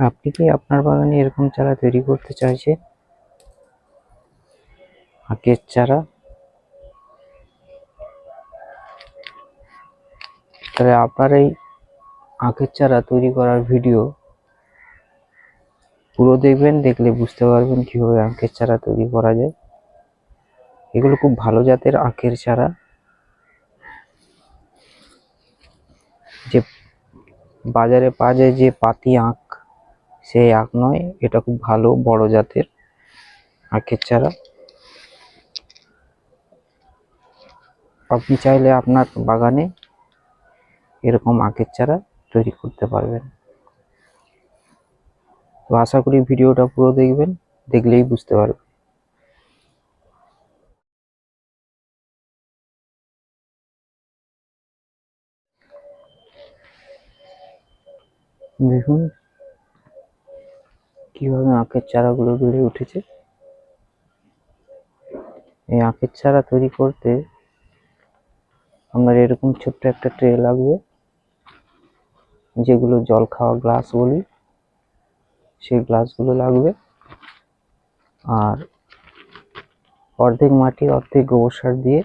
আপনি কি আপনার বাগানে এরকম চারা তৈরি করতে চাইছেন? আখের চারা? তাহলে আপনার এই আখের চারা তৈরি করার ভিডিও পুরো দেখবেন, দেখলে বুঝতে পারবেন কীভাবে আখের চারা তৈরি করা যায়। এগুলো খুব ভালো জাতের আখের চারা। যে বাজারে পাওয়া যায় যে পাতি আখ সেই আখ নয়, এটা খুব ভালো, বড় জাতের আখের চারা। আপনি চাইলে আপনার বাগানে এরকম আখের চারা তৈরি করতে পারবেন। তো আশা করি ভিডিওটা পুরো দেখবেন, দেখলেই বুঝতে পারবেন। দেখুন কীভাবে আখের চারাগুলো বেড়ে উঠেছে? এই আখের চারা তৈরি করতে আপনার এরকম ছোট্ট একটা ট্রে লাগবে, যেগুলো জল খাওয়া গ্লাস বলি। সেই গ্লাসগুলো লাগবে। আর অর্ধেক মাটি, অর্ধেক গোবর সার দিয়ে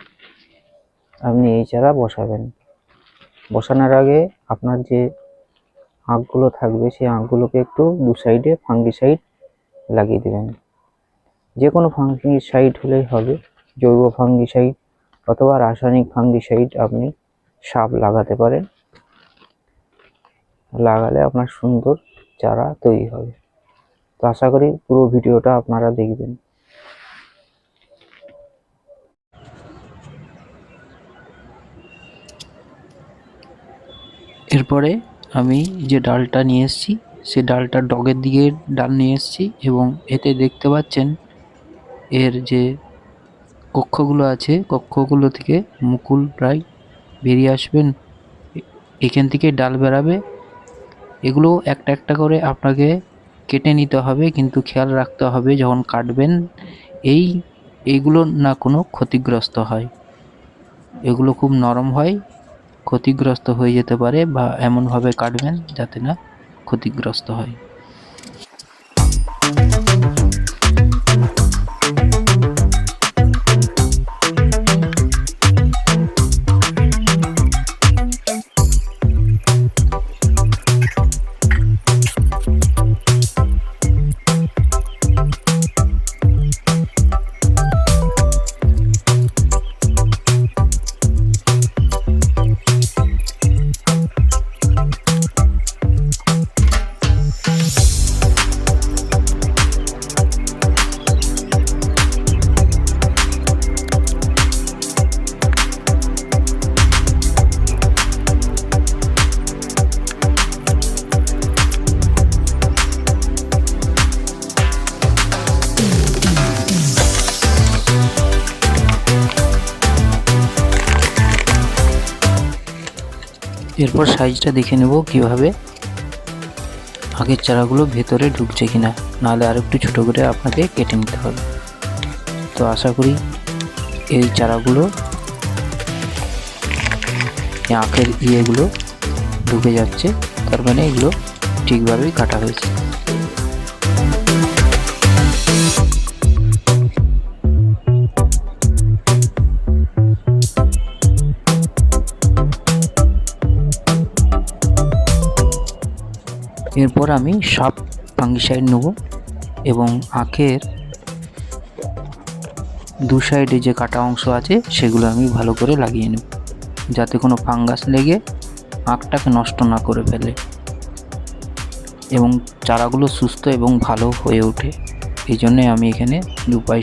আপনি এই চারা বসাবেন। বসানোর আগে আপনার যে আঁকগুলো থাকবে, সেই আঁকগুলোকে একটু দু সাইডে ফাঙ্গিসাইড লাগিয়ে দেবেন। যে কোনো ফাঙ্গিসাইড হলেই হবে, জৈব ফাঙ্গিসাইড অথবা রাসায়নিক ফাঙ্গিসাইড আপনি সাপ লাগাতে পারেন। লাগালে আপনার সুন্দর চারা তৈরি হবে। তো আশা করি পুরো ভিডিওটা আপনারা দেখবেন। এরপরে আমি যে ডালটা নিয়ে এসেছি, সে ডালটা ডগের দিকে ডাল নিয়ে এসেছি এবং এতে দেখতে পাচ্ছেন এর যে কক্ষগুলো আছে, কক্ষগুলো থেকে মুকুল প্রায় বেরিয়ে আসবেন এখান থেকে ডাল বেরাবে। এগুলো একটা একটা করে আপনাকে কেটে নিতে হবে, কিন্তু খেয়াল রাখতে হবে যখন কাটবেন, এই এইগুলো না কোনো ক্ষতিগ্রস্ত হয়। এগুলো খুব নরম হয়। ক্ষতিগ্রস্ত হয়ে যেতে পারে বা এমনভাবে কাটবেন যাতে না ক্ষতিগ্রস্ত হয়। এরপর সাইজটা দেখে নেব কীভাবে আগের চারাগুলো ভেতরে ঢুকছে কিনা। নাহলে আর একটু ছোটো করে আপনাকে কেটে নিতে হবে। তো আশা করি এই চারাগুলো আখের ইয়েগুলো ঢুকে যাচ্ছে। তার মানে এগুলো ঠিকভাবেই কাটা হয়েছে। এরপর আমি সাপ ফাঙ্গিসাইড নেব এবং আখের দু সাইডে যে কাটা অংশ আছে, সেগুলো আমি ভালো করে লাগিয়ে নেব। যাতে কোনো ফাঙ্গাস লেগে আখটাকে নষ্ট না করে ফেলে এবং চারাগুলো সুস্থ এবং ভালো হয়ে ওঠে। এই জন্যে আমি এখানে দু পাই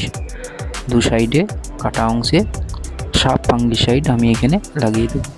দু সাইডে কাটা অংশে সাপ ফাঙ্গিসাইড আমি এখানে লাগিয়ে দেবো।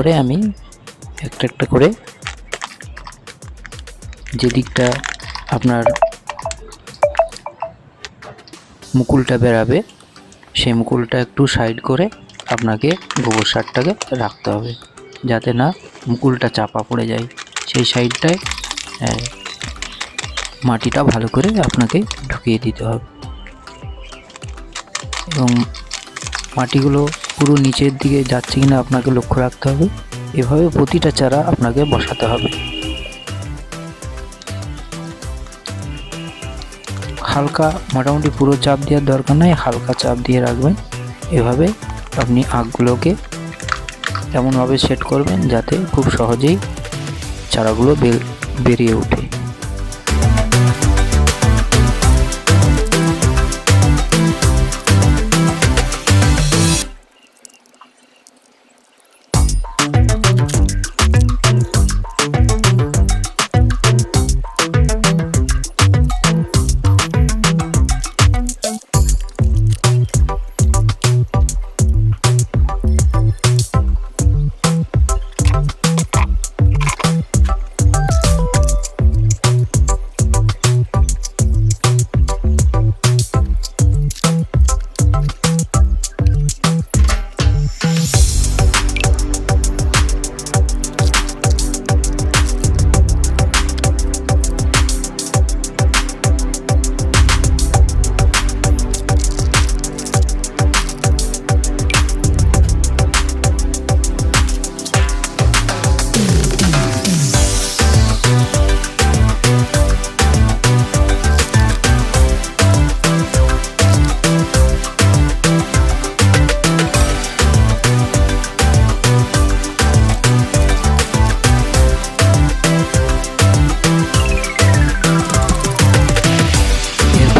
এরপরে আমি একটা একটা করে যে দিকটা আপনার মুকুলটা বেরাবে, সেই মুকুলটা একটু সাইড করে আপনাকে গোবর সারটাকে রাখতে হবে, যাতে না মুকুলটা চাপা পড়ে যায়। সেই সাইডটায় মাটিটা ভালো করে আপনাকে ঢুকিয়ে দিতে হবে। এবং মাটিগুলো পুরো নিচের দিকে যাচ্ছে কিনা আপনাকে লক্ষ্য রাখতে হবে। এভাবে প্রতিটা চারা আপনাকে বসাতে হবে। হালকা মোটামুটি পুরো চাপ দেওয়ার দরকার নাই, হালকা চাপ দিয়ে রাখবেন। এভাবে আপনি আখগুলোকে এমনভাবে সেট করবেন যাতে খুব সহজেই চারাগুলো বের- বেরিয়ে ওঠে।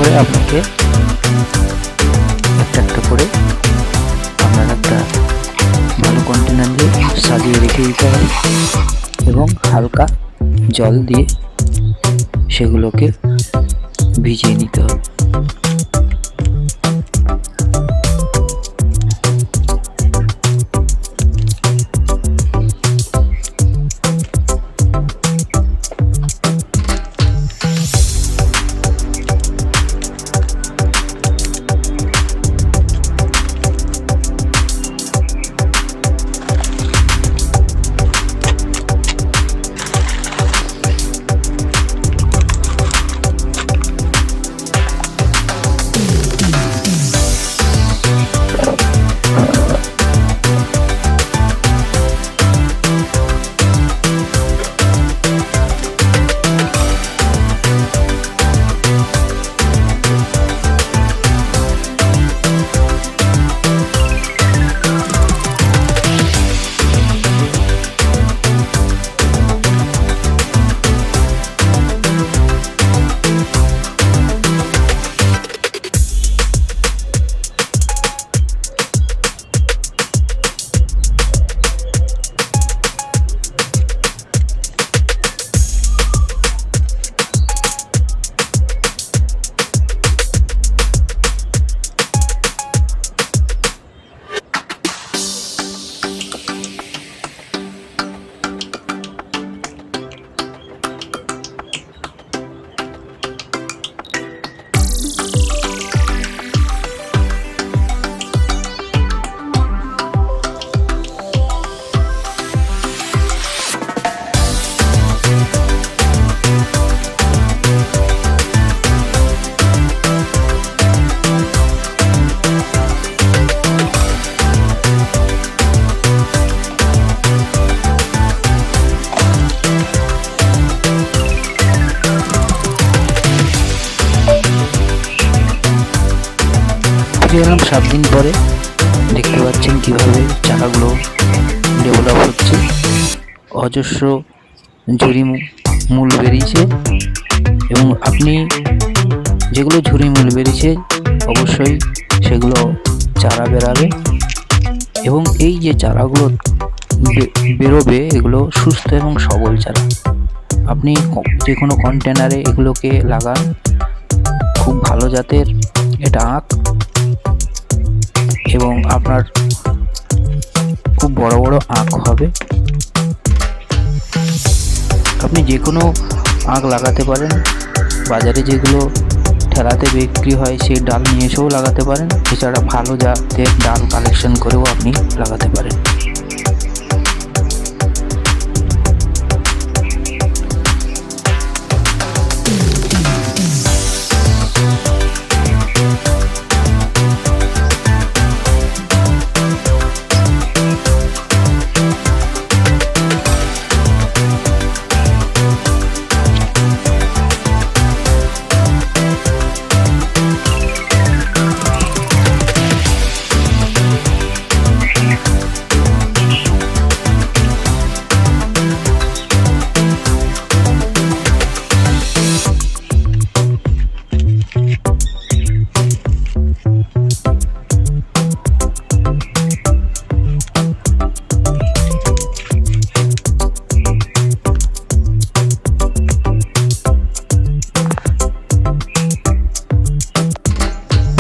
এরপরে আপনাকে একটা একটা করে আপনার একটা ভালো কন্টেনার দিয়ে সাজিয়ে রেখে দিতে হবে এবং হালকা জল দিয়ে সেগুলোকে ভিজিয়ে নিতে হবে। সাত দিন পরে দেখতে পাচ্ছেন কীভাবে চাকাগুলো ডেভেলপ হচ্ছে। অজস্র মু- মূল বেরিয়েছে এবং আপনি যেগুলো ঝুরি মূল বেরিয়েছে অবশ্যই সেগুলো চারা বেরাবে এবং এই যে চারাগুলো বেরোবে এগুলো সুস্থ এবং সবল চারা। আপনি যে কোনো কন্টেনারে এগুলোকে লাগান, খুব ভালো জাতের। এটা আখ এবং আপনার খুব বড় বড় আঁক হবে। আপনি যে কোনো আঁক লাগাতে পারেন। বাজারে যেগুলো ঠেলাতে বিক্রি হয়, সেই ডাল নিয়ে এসেও লাগাতে পারেন। এছাড়া ভালো জাতের ডাল কালেকশন করেও আপনি লাগাতে পারেন।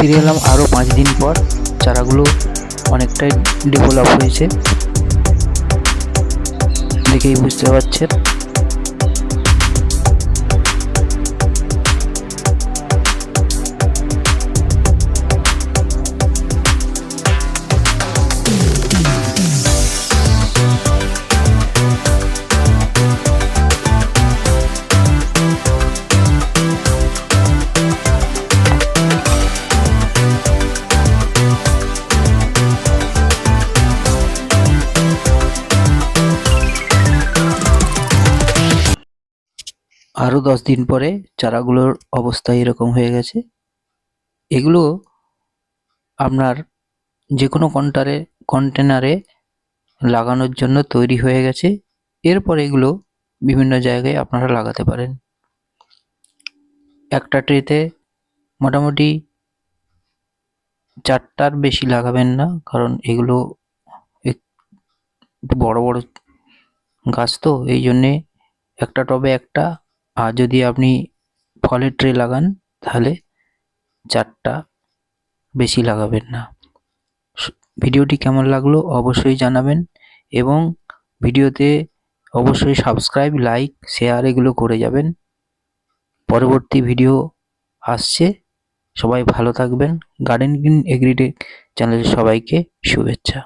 ফিরে এলাম আরও পাঁচ দিন পর। চারাগুলো অনেকটাই ডেভেলপ হয়েছে। দেখেই বুঝতে পারছেন। আরও দশ দিন পরে চারাগুলোর অবস্থা এরকম হয়ে গেছে। এগুলো আপনার যে কোনো কন্টারে কন্টেনারে লাগানোর জন্য তৈরি হয়ে গেছে। এরপর এগুলো বিভিন্ন জায়গায় আপনারা লাগাতে পারেন। একটা ট্রেতে মোটামুটি চারটার বেশি লাগাবেন না, কারণ এগুলো একটু বড় বড় গাছ তো, এই জন্যে একটা টবে একটা আর যদি আপনি ফলের ট্রে লাগান, তাহলে চারটা বেশি লাগাবেন না। ভিডিওটি কেমন লাগল অবশ্যই জানাবেন এবং ভিডিওতে অবশ্যই সাবস্ক্রাইব, লাইক, শেয়ার এগুলো করে যাবেন। পরবর্তী ভিডিও আসছে। সবাই ভালো থাকবেন। গার্ডেন গ্রিন এগ্রিটেক চ্যানেলের সবাইকে শুভেচ্ছা।